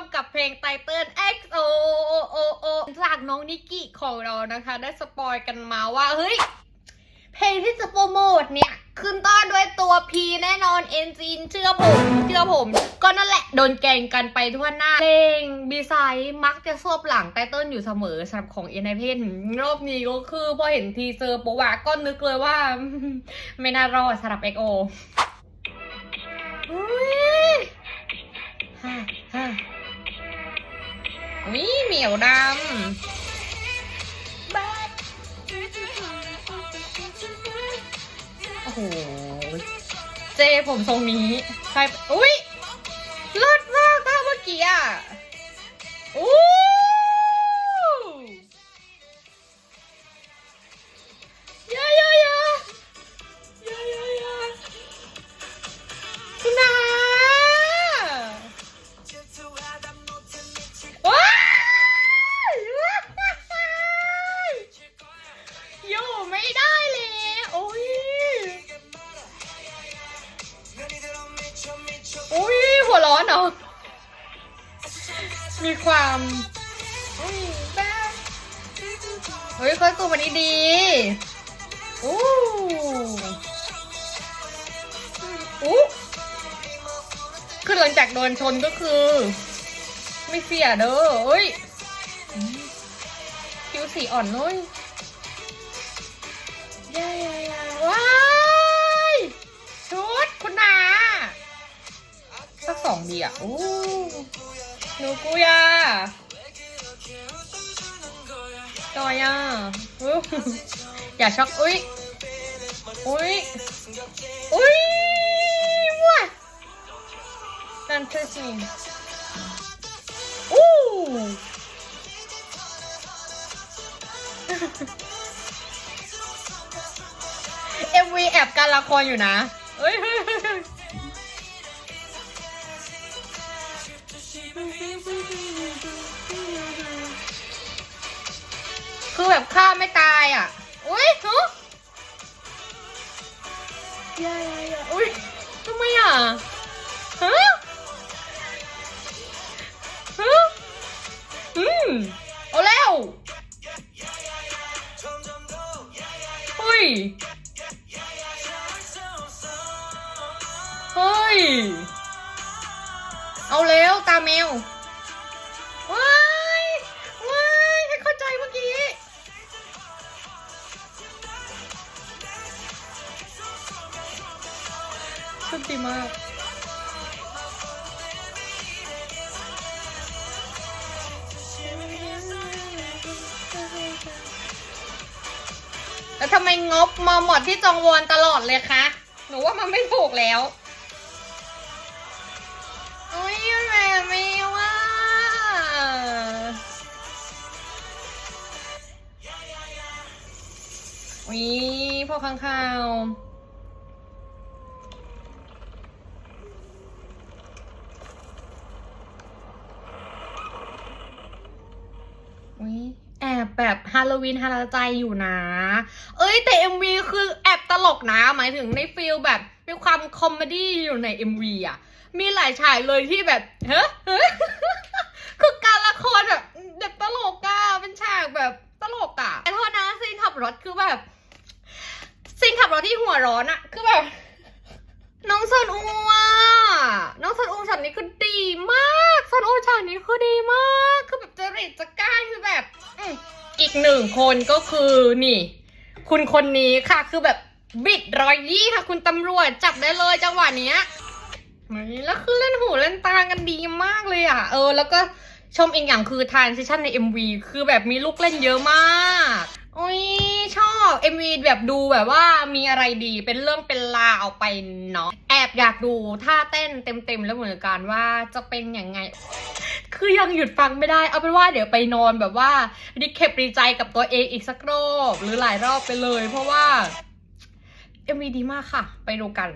มกับเพลงไตเติ้ล XO O O O จากน้องนิกกี้ของเรานะคะ ได้สปอยกันมาว่า เฮ้ย เพลงที่จะโปรโมทเนี่ย ขึ้นต้นด้วยตัว P แน่นอนเอ็นจีนเชื่อผม เชื่อผม ก็นั่นแหละ โดนแกงกันไปทั่วหน้า เพลงบีไซด์มักจะซบหลังไตเติ้ลอยู่เสมอสำหรับของเอ็นไอเพนรอบนี้ก็คือพอเห็นทีเซอร์ปุ๊บอะก็นึกเลยว่า ไม่น่ารอดสำหรับ XO อุ้ย อุ้ยเหมียวดำ โอ้โห เจผมทรงนี้ใครอุ้ยเลิศมากค่ะเมื่อกี้อะอู้ ไม่ได้เลยโอ้ยโอ้ยหัวร้อนเหรอมีความอุ้ยแป๊บเฮ้ยคอยตัววันนี้ดีอู้อู้คือหลังจากโดนชนก็คือ ไม่เสียเด้อเฮ้ยอืมผิวสีอ่อนเลย ยายยว้ายชุดคุณนาสักสองดีอะโอ้หนูกูยาต่อยอะอย่าช็อกอุ้ยอุ้ยอุ้ยว้านั่นคือสิอู้ บการละครอยู่นะเอ้ยคือแบบฆ่าไม่ตายอะ อุ้ยฮะยายายาอุ้ยทำไมอะฮะฮะอืมเอาแล้วเฮ้ย ตาแมวว้ายว้ายให้เข้าใจเมื่อกี้ชุดดีมากแล้วทำไมงบมาหมดที่จองวอนตลอดเลยคะ หนูว่ามันไม่ถูกแล้ว วิพ่อข้างข่าวอุ๊ยแอบแบบฮาโลวีนฮาราใจอยู่นะ เอ้ยแต่ MV คือแอบตลกนะ หมายถึงในฟิลแบบมีความคอมเมดี้อยู่ใน MV อะ มีหลายฉากเลยที่แบบเฮ้เฮ้คือการละครแบบแบบตลกอะเป็นฉากแบบตลกอะแต่โทษนะซีนขับรถคือแบบ ที่หัวร้อนอะคือแบบ น้องซอนอูอะน้องซอนอูฉากนี้คือดีมากซอนอูฉากนี้คือดีมาก คือแบบจริตจะกล้าคือแบบอีกหนึ่งคนก็คือนี่ คุณคนนี้ค่ะ คือแบบบิดรอยยี่ค่ะ คุณตำรวจจับได้เลยจังหวะเนี้ยแล้วคือเล่นหูเล่นตากันดีมากเลยอะ เออ แล้วก็ชมอีกอย่างคือทานซิชั่นใน MV คือแบบมีลูกเล่นเยอะมาก โอ้ยชอบ MV แบบดูแบบว่ามีอะไรดีเป็นเรื่องเป็นราวเอาไปเนาะแอบอยากดูท่าเต้นเต็มๆแล้วเหมือนกันว่าจะเป็นยังไง คือยังหยุดฟังไม่ได้ เอาเป็นว่าเดี๋ยวไปนอนแบบว่าดิเคปรีใจกับตัวเองอีกสักรอบ หรือหลายรอบไปเลย เพราะว่า MV ดีมากค่ะ ไปดูกัน